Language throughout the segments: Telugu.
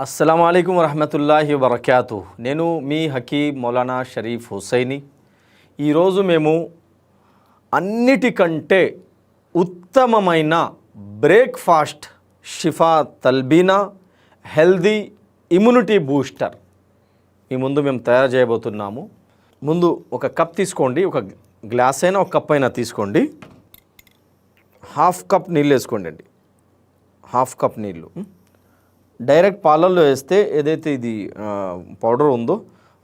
అస్సలం అయికం వరహమతుల్లాహి వరఖ్యాతు నేను మీ హకీమ్ మౌలానా షరీఫ్ హుసైని ఈరోజు మేము అన్నిటికంటే ఉత్తమమైన బ్రేక్ఫాస్ట్ షిఫా తల్బీనా హెల్దీ ఇమ్యూనిటీ బూస్టర్. మీ ముందు మేము తయారు చేయబోతున్నాము. ముందు ఒక కప్ తీసుకోండి ఒక గ్లాస్ అయినా ఒక కప్ అయినా తీసుకోండి. హాఫ్ కప్ నీళ్ళు వేసుకోండి అండి. హాఫ్ కప్ నీళ్ళు. డైరెక్ట్ పాలల్లో వేస్తే ఏదైతే ఇది పౌడర్ ఉందో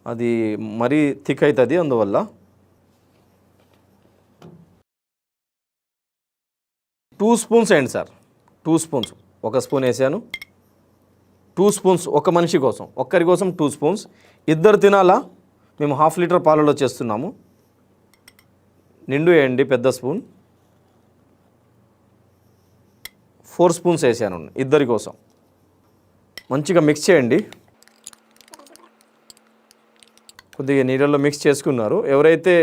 అది మరీ థిక్ అవుతుంది అందువల్ల టూ స్పూన్స్ వేయండి సార్. Two spoons. ఒక స్పూన్ వేసాను. టూ స్పూన్స్ ఒక మనిషి కోసం. ఒక్కరి కోసం టూ స్పూన్స్. ఇద్దరు తినాలా? మేము హాఫ్ లీటర్ పాలలో చేస్తున్నాము. నిండు వేయండి పెద్ద స్పూన్. ఫోర్ స్పూన్స్ వేసాను. ఇద్దరి కోసం. మంచిగా మిక్స్ చేయండి. కొద్దిగా నీళ్ళల్లో మిక్స్ చేసుకున్నారు. ఎవరైతే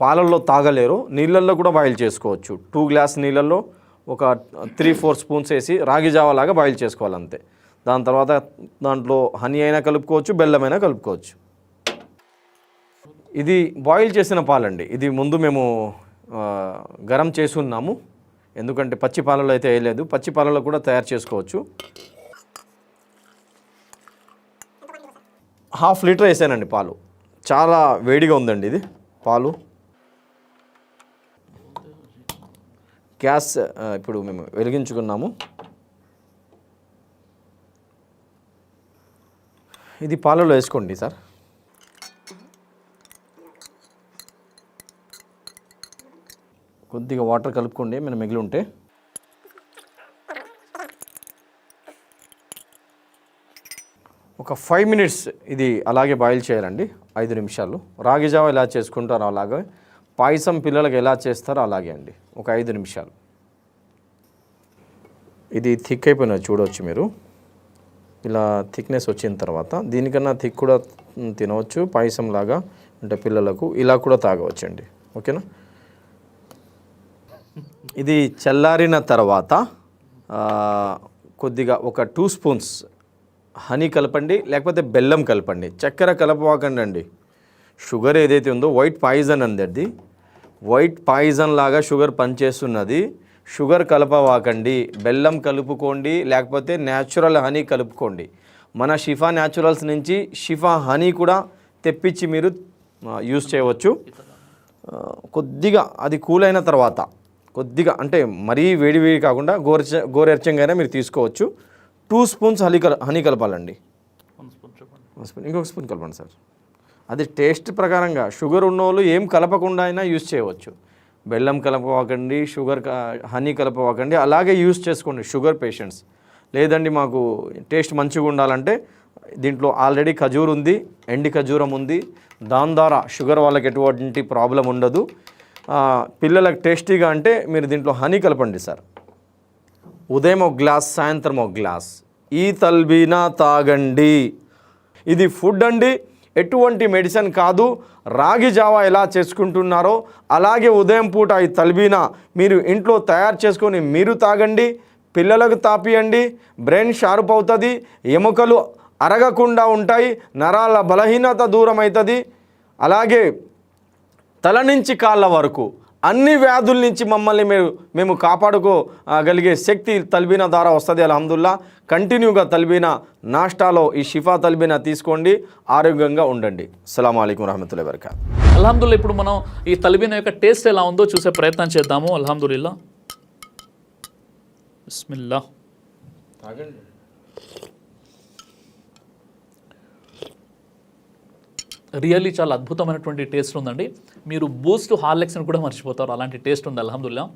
పాలల్లో తాగలేరో నీళ్ళల్లో కూడా బాయిల్ చేసుకోవచ్చు. టూ గ్లాస్ నీళ్ళల్లో ఒక త్రీ ఫోర్ స్పూన్స్ వేసి రాగి జావలాగా బాయిల్ చేసుకోవాలి అంతే దాని తర్వాత దాంట్లో హనీ అయినా కలుపుకోవచ్చు బెల్లం అయినా కలుపుకోవచ్చు. ఇది బాయిల్ చేసిన పాలండి. ఇది ముందు మేము గరం చేసి ఉన్నాము ఎందుకంటే పచ్చి పాలలో అయితే వేయలేదు. పచ్చి పాలలో కూడా తయారు చేసుకోవచ్చు. హాఫ్ లీటర్ వేసానండి పాలు. చాలా వేడిగా ఉందండి ఇది పాలు. గ్యాస్ ఇప్పుడు మేము వెలిగించుకున్నాము. ఇది పాలలో వేసుకోండి సార్. కొద్దిగా వాటర్ కలుపుకోండి మనం మిగిలి ఉంటే. ఒక ఫైవ్ మినిట్స్ ఇది అలాగే బాయిల్ చేయాలండి. ఐదు నిమిషాలు. రాగి జావ ఎలా చేసుకుంటారో అలాగే పాయసం పిల్లలకు ఎలా చేస్తారో అలాగే అండి. ఒక ఐదు నిమిషాలు. ఇది థిక్ అయిపోయినది చూడవచ్చు మీరు. ఇలా థిక్నెస్ వచ్చిన తర్వాత దీనికన్నా థిక్ కూడా తినవచ్చు. పాయసం లాగా అంటే పిల్లలకు ఇలా కూడా తాగవచ్చండి. ఓకేనా? ఇది చల్లారిన తర్వాత కొద్దిగా ఒక టూ స్పూన్స్ హనీ కలపండి లేకపోతే బెల్లం కలపండి. చక్కెర కలపవాకండి అండి షుగర్ ఏదైతే ఉందో వైట్ పాయిజన్ అందరిది వైట్ పాయిజన్ లాగా షుగర్ పనిచేస్తున్నది. షుగర్ కలపవాకండి. బెల్లం కలుపుకోండి లేకపోతే న్యాచురల్ హనీ కలుపుకోండి. మన షిఫా న్యాచురల్స్ నుంచి షిఫా హనీ కూడా తెప్పించి మీరు యూస్ చేయవచ్చు. కొద్దిగా అది కూల్ అయిన తర్వాత కొద్దిగా అంటే మరీ వేడి వేడి కాకుండా గోరెచ్చ గోరెచ్చంగా అయినా మీరు తీసుకోవచ్చు. టూ స్పూన్స్ హనీ కల హనీ కలపాలండి. ఇంకొక స్పూన్ కలపండి సార్. అది టేస్ట్ ప్రకారంగా షుగర్ ఉన్న వాళ్ళు ఏం కలపకుండా అయినా యూస్ చేయవచ్చు. బెల్లం కలపవాకండి షుగర్ హనీ కలపవాకండి అలాగే యూస్ చేసుకోండి షుగర్ పేషెంట్స్. లేదండి మాకు టేస్ట్ మంచిగా ఉండాలంటే దీంట్లో ఆల్రెడీ ఖజూర్ ఉంది ఎండి ఖజూరం ఉంది. దాని ద్వారా షుగర్ వాళ్ళకి ఎటువంటి ప్రాబ్లం ఉండదు. పిల్లలకు టేస్టీగా అంటే మీరు దీంట్లో హనీ కలపండి సార్. ఉదయం ఒక గ్లాస్ సాయంత్రం ఒక గ్లాస్. ఈ తల్బీనా తాగండి. ఇది ఫుడ్ అండి. ఎటువంటి మెడిసిన్ కాదు. రాగి జావా ఎలా చేసుకుంటున్నారో అలాగే ఉదయం పూట ఈ తల్బీనా మీరు ఇంట్లో తయారు చేసుకొని మీరు తాగండి. పిల్లలకు తాపియండి. బ్రెయిన్ షార్ప్ అవుతుంది. ఎముకలు అరగకుండా ఉంటాయి. నరాల బలహీనత దూరం అవుతుంది అలాగే తల నుంచి కాళ్ళ వరకు అన్ని వ్యాధుల నుంచి మమ్మల్ని మేము మేము కాపాడుకోగలిగే శక్తి తల్బీనా ద్వారా వస్తుంది. అల్హమ్దుల్లా కంటిన్యూగా తల్బీనా నాష్టాలో ఈ షిఫా తల్బీనా తీసుకోండి ఆరోగ్యంగా ఉండండి. అస్సలం అయికం వరహమతుల్లా వరకా అల్హమ్దుల్లా ఇప్పుడు మనం ఈ తలిబిన యొక్క టేస్ట్ ఎలా ఉందో చూసే ప్రయత్నం చేద్దాము. అల్హమ్దుల్లా. బిస్మిల్లా. రియల్లీ చాలా అద్భుతమైనటువంటి టేస్ట్ ఉందండి. మీరు బూస్ట్ హార్లెక్స్ని కూడా మర్చిపోతారు. అలాంటి టేస్ట్ ఉంది అల్హమ్దుల్లా.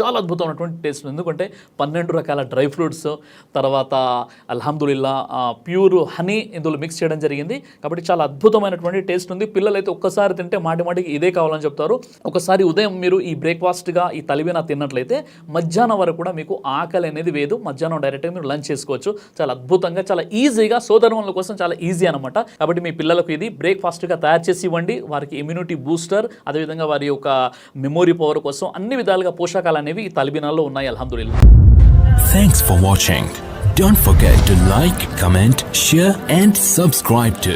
చాలా అద్భుతమైనటువంటి టేస్ట్ ఉంది. ఎందుకంటే పన్నెండు రకాల డ్రై ఫ్రూట్స్ తర్వాత అల్హమ్దుల్లా ప్యూర్ హనీ ఇందులో మిక్స్ చేయడం జరిగింది. కాబట్టి చాలా అద్భుతమైనటువంటి టేస్ట్ ఉంది. పిల్లలైతే ఒక్కసారి తింటే మాటి మాటికి ఇదే కావాలని చెప్తారు. ఒకసారి ఉదయం మీరు ఈ బ్రేక్ఫాస్ట్గా ఈ తలివేనా తిన్నట్లయితే మధ్యాహ్నం వరకు కూడా మీకు ఆకలి అనేది వేదు. మధ్యాహ్నం డైరెక్ట్గా మీరు లంచ్ చేసుకోవచ్చు. చాలా అద్భుతంగా చాలా ఈజీగా సోదరుల కోసం చాలా ఈజీ అనమాట కాబట్టి మీ పిల్లలకు ఇది బ్రేక్ఫాస్ట్గా తయారు చేసి ఇవ్వండి. వారికి ఇమ్యూనిటీ బూస్టర్ అదేవిధంగా వారి యొక్క మెమొరీ పవర్ కోసం అన్ని విధాలుగా పోషకాలు అనేవి ఈ తలిబినాల్లో ఉన్నాయి అల్హమ్దుల్లా Thanks for watching. Don't forget to like, comment, share, and subscribe to